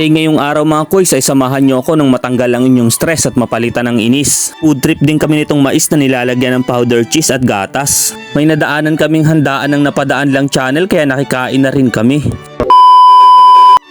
Eh ngayong araw mga koys ay samahan nyo ako nang matanggal ang inyong stress at mapalitan ng inis. Food trip din kami nitong mais na nilalagyan ng powder cheese at gatas. May nadaanan kaming handaan ng napadaan lang channel kaya nakikain na rin kami.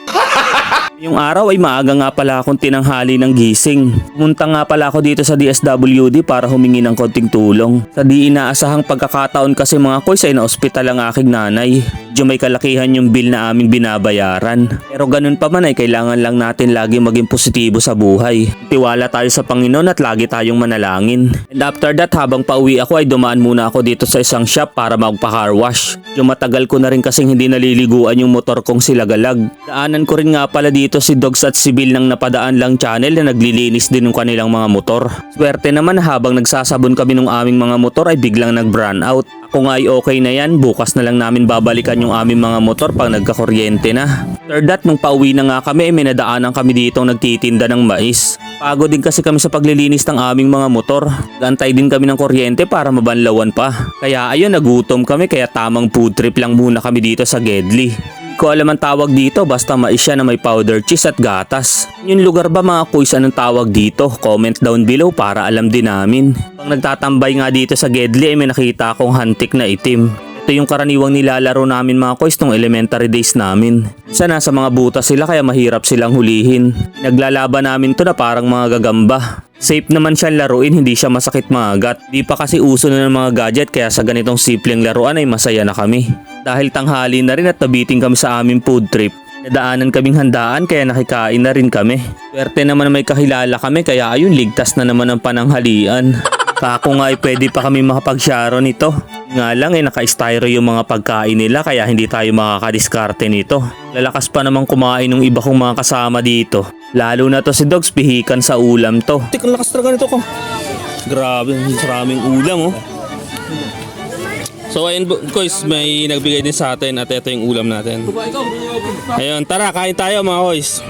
Yung araw ay maaga nga pala akong tinanghali ng gising. Pumunta nga pala ako dito sa DSWD para humingi ng konting tulong. Sa di inaasahang pagkakataon kasi mga koys ay na-ospital ang aking nanay. Medyo may kalakihan yung bill na aming binabayaran. Pero ganun pa man ay kailangan lang natin lagi maging positibo sa buhay. Tiwala tayo sa Panginoon at lagi tayong manalangin. And after that habang pauwi ako ay dumaan muna ako dito sa isang shop para magpa-car wash. Yung matagal ko na rin kasing hindi naliliguan yung motor kong silagalag. Daanan ko rin nga pala dito si Dogs at si Bill ng napadaan lang channel na naglilinis din ng kanilang mga motor. Swerte naman habang nagsasabon kami ng aming mga motor ay biglang nag-brand out. Ako nga ay okay na yan, bukas na lang namin babalikan yung aming mga motor pag nagkakuryente na. Third that, nung pauwi na nga kami, ay may nadaanan kami dito nagtitinda ng mais. Pagod din kasi kami sa paglilinis ng aming mga motor. Gantay din kami ng kuryente para mabanlawan pa. Kaya ayun, nagutom kami kaya tamang food trip lang muna kami dito sa Gedli. Ko alam ang tawag dito basta mais siya na may powder cheese at gatas. Yung lugar ba mga kuys anong tawag dito? Comment down below para alam din namin. Pag nagtatambay nga dito sa Gedli ay may nakita akong hantik na itim. Ito yung karaniwang nilalaro namin mga koys nung elementary days namin. Sa nasa mga butas sila kaya mahirap silang hulihin. Naglalaban namin to na parang mga gagamba. Safe naman siyang laruin, hindi siya masakit magat. Di pa kasi uso na ng mga gadget kaya sa ganitong simpleng laruan ay masaya na kami. Dahil tanghali na rin at nabiting kami sa aming food trip. Nadaanan kaming handaan kaya nakikain na rin kami. Swerte naman na may kakilala kami kaya ayun ligtas na naman ang pananghalian. Kako nga ay pwede pa kami makapag-sharo nito. Nga lang eh naka-styro yung mga pagkain nila kaya hindi tayo makakadiskarte nito. Lalakas pa naman kumain ng iba kong mga kasama dito. Lalo na to si Dogs pihikan sa ulam to. Tik, ang lakas talaga nito ko. Grabe, maraming ulam oh. So ayun boys, may nagbigay din sa atin at ito yung ulam natin. Ayun, tara kain tayo mga boys.